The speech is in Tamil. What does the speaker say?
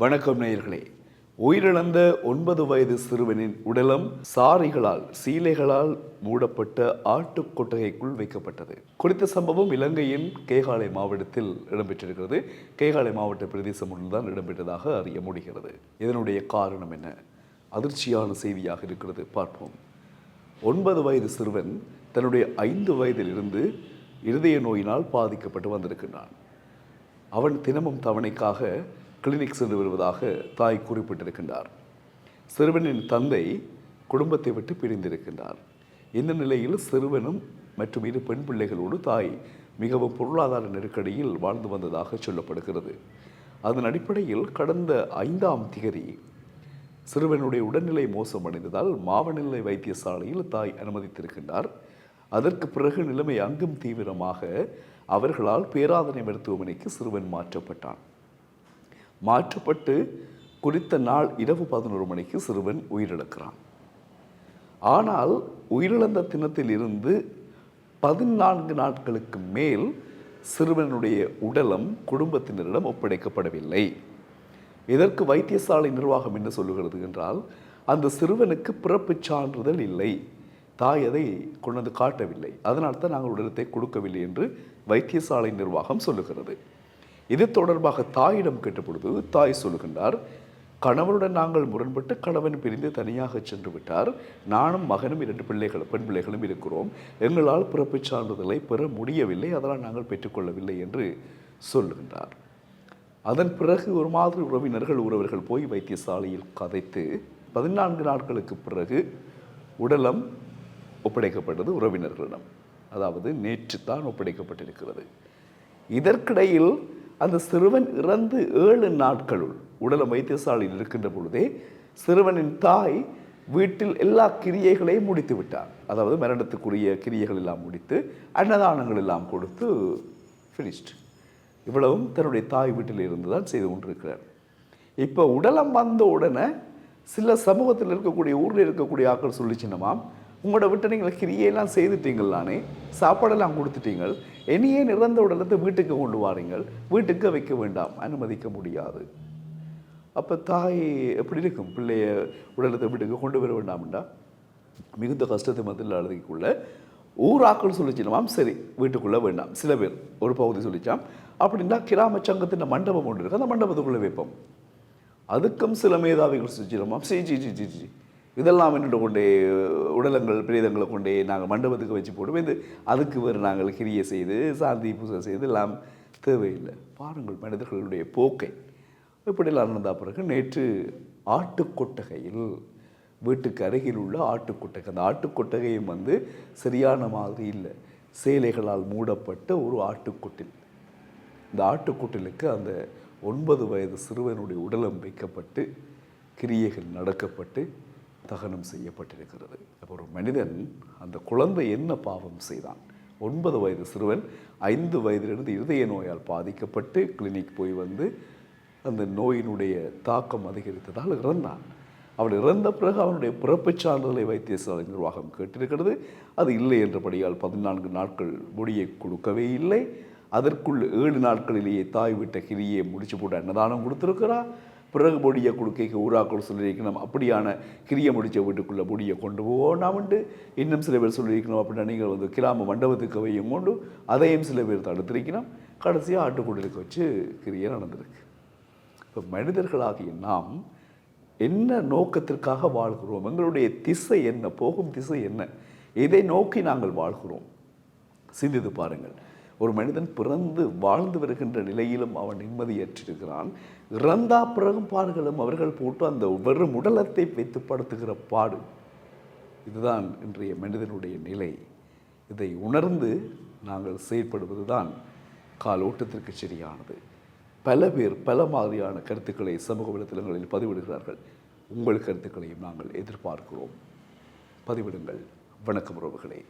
வணக்கம் நேயர்களே. உயிரிழந்த ஒன்பது வயது சிறுவனின் உடலம் சாரிகளால் சீலைகளால் மூடப்பட்ட ஆட்டு கொட்டகைக்குள் வைக்கப்பட்டது. குறித்த சம்பவம் இலங்கையின் கேகாலை மாவட்டத்தில் இடம்பெற்றிருக்கிறது. கேகாலை மாவட்ட பிரதேசம் ஒன்றுதான் இடம்பெற்றதாக அறிய முடிகிறது. இதனுடைய காரணம் என்ன? அதிர்ச்சியான செய்தியாக இருக்கிறது. பார்ப்போம். ஒன்பது வயது சிறுவன் தன்னுடைய ஐந்து வயதிலிருந்து இருதய நோயினால் பாதிக்கப்பட்டு வந்திருக்கின்றான். அவன் தினமும் தவணைக்காக கிளினிக் சென்று வருவதாக தாய் குறிப்பிட்டிருக்கின்றார். சிறுவனின் தந்தை குடும்பத்தை விட்டு பிரிந்திருக்கின்றார். இந்த நிலையில் சிறுவனும் மற்றும் இரு பெண் பிள்ளைகளோடு தாய் மிகவும் பொருளாதார நெருக்கடியில் வாழ்ந்து வந்ததாக சொல்லப்படுகிறது. அதன் அடிப்படையில் கடந்த ஐந்தாம் திகதி சிறுவனுடைய உடல்நிலை மோசமடைந்ததால் மாவநிலை வைத்தியசாலையில் தாய் அனுமதித்திருக்கின்றார். அதற்கு பிறகு நிலைமை அங்கும் தீவிரமாக அவர்களால் பேராதனை மருத்துவமனைக்கு சிறுவன் மாற்றப்பட்டான். மாற்றப்பட்டு குறித்த நாள் இரவு பதினோரு மணிக்கு சிறுவன் உயிரிழக்கிறான். ஆனால் உயிரிழந்த தினத்தில் இருந்து பதினான்கு நாட்களுக்கு மேல் சிறுவனுடைய உடலம் குடும்பத்தினரிடம் ஒப்படைக்கப்படவில்லை. இதற்கு வைத்தியசாலை நிர்வாகம் என்ன சொல்லுகிறது என்றால் அந்த சிறுவனுக்கு பிறப்புச் சான்றிதழ் இல்லை. தாய் அதை கொண்டு வந்து காட்டவில்லை. அதனால் தான் நாங்கள் உடலத்தை கொடுக்கவில்லை என்று வைத்தியசாலை நிர்வாகம் சொல்லுகிறது. இது தொடர்பாக தாயிடம் கேட்டபொழுது தாய் சொல்லுகின்றார் கணவனுடன் நாங்கள் முரண்பட்டு கணவன் பிரிந்து தனியாக சென்று விட்டார். நானும் மகனும் இரண்டு பிள்ளைகள் பெண் பிள்ளைகளும் இருக்கிறோம். எங்களால் பிறப்புச் சான்றிதழை பெற முடியவில்லை. அதனால் நாங்கள் பெற்றுக்கொள்ளவில்லை என்று சொல்லுகின்றார். அதன் பிறகு ஒரு மாதிரி உறவினர்கள் உறவர்கள் போய் வைத்தியசாலையில் கதைத்து பதினான்கு நாட்களுக்கு பிறகு உடலம் ஒப்படைக்கப்பட்டது உறவினர்களிடம். அதாவது நேற்று தான் ஒப்படைக்கப்பட்டிருக்கிறது. இதற்கிடையில் அந்த சிறுவன் இறந்து ஏழு நாட்களுள் உடலம் வைத்தியசாலையில் இருக்கின்ற பொழுதே சிறுவனின் தாய் வீட்டில் எல்லா கிரியைகளையும் முடித்து விட்டார். அதாவது மரணத்துக்குரிய கிரியைகள் எல்லாம் முடித்து அன்னதானங்கள் எல்லாம் கொடுத்து ஃபினிஷ்ட் இவ்வளவும் தன்னுடைய தாய் வீட்டில் இருந்து தான் செய்து கொண்டிருக்கிறார். இப்போ உடலம் வந்த உடனே சில சமூகத்தில் இருக்கக்கூடிய ஊரில் இருக்கக்கூடிய ஆட்கள் சொல்லிச்சினமாம் உங்களோட வீட்டை நீங்கள் கிரியையெல்லாம் செய்துட்டீங்களானே சாப்பாடெல்லாம் கொடுத்துட்டீங்கள். இனியே நிறந்த உடலத்தை வீட்டுக்கு கொண்டு வாரீங்கள். வீட்டுக்கு வைக்க வேண்டாம் அனுமதிக்க முடியாது. அப்போ தாய் எப்படி இருக்கும்? பிள்ளைய உடலத்தை வீட்டுக்கு கொண்டு வர வேண்டாம்டா? மிகுந்த கஷ்டத்தை மத்தியில் அழுதிக்குள்ள ஊராக்கள் சொல்லிச்சினமாம் சரி வீட்டுக்குள்ளே வேண்டாம். சில பேர் ஒரு பகுதி சொல்லிச்சாம். அப்படின்னா கிராம சங்கத்தின் மண்டபம் ஒன்று இருக்குது அந்த மண்டபத்துக்குள்ளே வைப்போம். அதுக்கும் சில மேதாவிகள் சொல்லிச்சினமாம் C G G G G இதெல்லாம் என்னோட கொண்டே உடலங்கள் பிரேதங்களை கொண்டே நாங்கள் மண்டபத்துக்கு வச்சு போடுவோம். இது அதுக்கு வேறு நாங்கள் கிரியை செய்து சாந்தி பூஜை செய்து எல்லாம் தேவையில்லை. பாருங்கள் மனிதர்களுடைய போக்கை. இப்படியெல்லாம் நடந்த பிறகு நேற்று ஆட்டுக்கொட்டகையில் வீட்டுக்கு அருகில் உள்ள ஆட்டுக்கொட்டகை. அந்த ஆட்டுக்கொட்டகையும் வந்து சரியான மாதிரி இல்லை. சேலைகளால் மூடப்பட்ட ஒரு ஆட்டுக்கொட்டில். இந்த ஆட்டுக்கூட்டிலுக்கு அந்த ஒன்பது வயது சிறுவனுடைய உடலம் வைக்கப்பட்டு கிரியைகள் நடக்கப்பட்டு தகனம் செய்யப்பட்டிருக்கிறது. அப்போ ஒரு மனிதன் அந்த குழந்தை என்ன பாவம் செய்தான்? ஒன்பது வயது சிறுவன் ஐந்து வயதிலிருந்து இருதய நோயால் பாதிக்கப்பட்டு கிளினிக் போய் வந்து அந்த நோயினுடைய தாக்கம் அதிகரித்ததால் இறந்தான். அவன் இறந்த பிறகு அவனுடைய பிறப்புச் சான்றிதழை வைத்தியசாலை நிர்வாகம் கேட்டிருக்கிறது. அது இல்லை என்றபடியால் பதினான்கு நாட்கள் முடியை கொடுக்கவே இல்லை. அதற்குள் ஏழு நாட்களிலேயே தாய் விட்ட கிரியை முடிச்சு போட்டு அன்னதானம் கொடுத்துருக்கிறா பிறகு பொடியை கொடுக்கைக்கு ஊராக்கள் சொல்லியிருக்கணும். அப்படியான கிரியை முடிச்ச வீட்டுக்குள்ளே பொடியை கொண்டு உண்டு. இன்னும் சில பேர் சொல்லியிருக்கணும். அப்படின்னா நீங்கள் வந்து கிராம மண்டபத்துக்கு வையும் கொண்டு அதையும் சில பேர் தடுத்திருக்கணும். கடைசியாக ஆட்டுக்குடலுக்கு வச்சு கிரியை நடந்திருக்கு. இப்போ மனிதர்களாகிய நாம் என்ன நோக்கத்திற்காக வாழ்கிறோம்? எங்களுடைய திசை என்ன? போகும் திசை என்ன? இதை நோக்கி நாங்கள் வாழ்கிறோம்? சிந்தித்து பாருங்கள். ஒரு மனிதன் பிறந்து வாழ்ந்து வருகின்ற நிலையிலும் அவன் நிம்மதியற்றிருக்கிறான். இறந்தா பிறகும் பாடுகளும் அவர்கள் போட்டு அந்த வெறும் உடலத்தை வைத்து படுத்துகிற பாடு. இதுதான் இன்றைய மனிதனுடைய நிலை. இதை உணர்ந்து நாங்கள் செயற்படுவதுதான் காலோட்டத்திற்கு சரியானது. பல பேர் பல மாதிரியான கருத்துக்களை சமூக வலைத்தளங்களில் பதிவிடுகிறார்கள். உங்கள் கருத்துக்களையும் நாங்கள் எதிர்பார்க்கிறோம். பதிவிடுங்கள். வணக்கம் உறவுகளே.